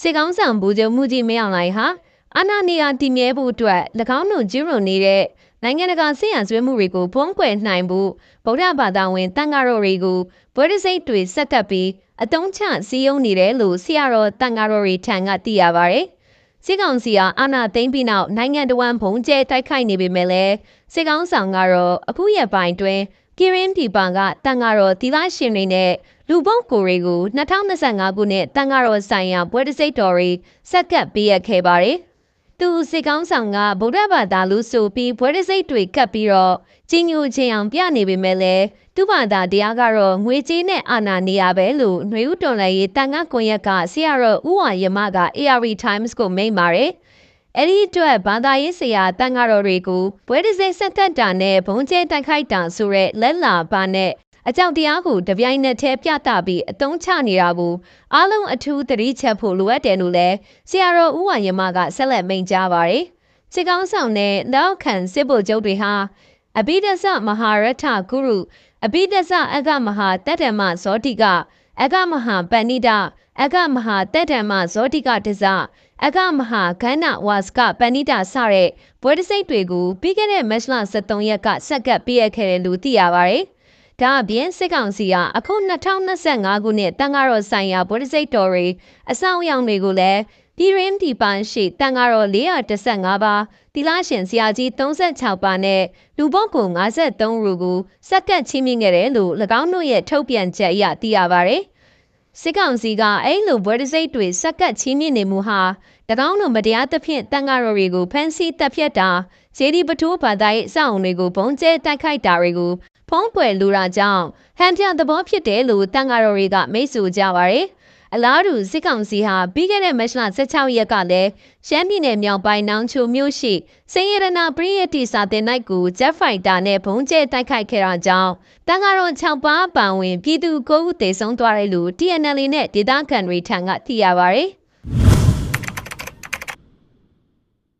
စစ်ကောင်းဆောင်ဗိုလ်ချုပ်မှုကြီးမင်းအောင်လှိုင်ဟာအာဏာနေရာတည်မြဲဖို့အတွက်၎င်းတို့ကျူးလွန်နေတဲ့နိုင်ငံတကာဆင်ရဆွေးမှုတွေကိုဖုံးကွယ်နိုင်ဖို့ဗုဒ္ဓဘာသာဝင်တန်ဃာတော်တွေကိုဗုဒ္ဓစိတ်တွေစက်ကပ်ပြီးအတုံးချစည်းရုံးနေတယ်လို့ဆရာတော်တန်ဃာတော်တွေထံကသိရပါတယ်။စစ်ကောင်စီကအာဏာသိမ်းပြီးနောက်နိုင်ငံတော်ဝန်ဘုံကျဲတိုက်ခိုက်နေပေမဲ့လည်းစစ်ကောင်ဆောင်ကတော့အခုရက်ပိုင်းတွင် ကီရင်ဒီပါကတန်ဃာတော်သီလရှင်တွေနဲ့လူပုတ်ကိုတွေကို2025ခုနှစ်တန်ဃာတော်ဆိုင်ရာပွဲတစိတ်တော်တွေစက်ကပ်ပေးရခဲ့ပါတယ်။သူစစ်ကောင်းဆောင်ကဗုဒ္ဓဘာသာလူဆိုပြီးဘွဲတစိတ်တွေကပ်ပြီးတော့ကြီးညိုခြင်းအောင်ပြနေပေမဲ့လည်းသူ့ဘာသာတရားကတော့ငွေကြေးနဲ့အာဏာနေရပဲလို့ຫນွေဦးတော်လည်းရေးတန်ခါကွန်ရက်ကဆရာတော်ဦးဝါရမက ARI Times ကိုမိန့်ပါတယ်။ အဲ့ဒီအတွက်ဘာသာရေးဆရာတန်ဃာတော်တွေကိုဘွဲတစိတ်ဆက်သက်တာနဲ့ဘုံကျဲတိုက်ခိုက်တာဆိုတဲ့လက်လာပါနဲ့အကြောက်တရားကိုတပြိုင်နက်တည်းပြသပြီးအတုံးချနေတာကိုအားလုံးအထူးသတိချက်ဖို့လိုအပ်တယ်လို့လည်းဆရာတော်ဦးဝါရမကဆက်လက်မိန့်ကြားပါတယ်။စစ်ကောင်းဆောင်တဲ့နောက်ခံစစ်ဗိုလ်ချုပ်တွေဟာအဘိဓဆမဟာရထဂုရုအဘိဓဆအကမဟာတတ္တမဇောတိက အကမဟာပဏိတအကမဟာတတ္တမဇောတိကတဇအကမဟာခန္ဓဝါစကပဏိတစတဲ့ဘွဲတစိတ်တွေကိုပြီးခဲ့တဲ့မတ်လ23ရက်ကဆက်ကပ်ပြည့်ရခဲ့တယ်လို့သိရပါတယ်။ဒါအပြင်စစ်ကောင်စီကအခု2025ခုနှစ်တန်ဃာတော်ဆိုင်ရာဗုဒ္ဓစိတ်တော်တွေအဆောင်အယောင်တွေကိုလည်း ပြည်ရင်းဒီပန်းရှိတန်ဃာတော်415ပါးတီလာရှင်ဆရာကြီး36ပါးနဲ့လူပုဂ္ဂိုလ်53ရူကိုစက်ကတ်ချင်းမြင့်ခဲ့တယ်လို့၎င်းတို့ရဲ့ထုတ်ပြန်ချက်အရသိရပါတယ်။စစ်ကောင်စီကအဲ့လိုဘွဲတစိတ်တွေစက်ကတ်ချင်းမြင့်နေမှုဟာ၎င်းတို့မတရားသဖြင့်တန်ဃာတော်တွေကိုဖမ်းဆီးတပ်ဖြတ်တာခြေဒီပထိုးဘာသာရေးအဆောက်အုံတွေကိုဘုံကျဲတိုက်ခိုက်တာတွေကိုဖုံးကွယ်လူတာကြောင့်ဟန်ပြသဘောဖြစ်တယ်လို့တန်ဃာတော်တွေကမိတ်ဆွေကြပါတယ်။ အလားတူစစ်ကောင်စီဟာပြီးခဲ့တဲ့မတ်လ16ရက်ကလည်းရှမ်းပြည်နယ်မြောက်ပိုင်းနောင်ချိုမြို့ရှိစင်ရတနာပရိယတိစာတင်နိုင်ကိုဂျက်ဖိုက်တာနဲ့ဘုံကျဲတိုက်ခိုက်ခဲ့တာကြောင့်တန်ဃာတော်6ပါးပန်ဝင် ပြည်သူ9ဦးသေဆုံးသွားတယ်လို့ TNL နဲ့ဒေသခံတွေထံကသိရပါဗျ။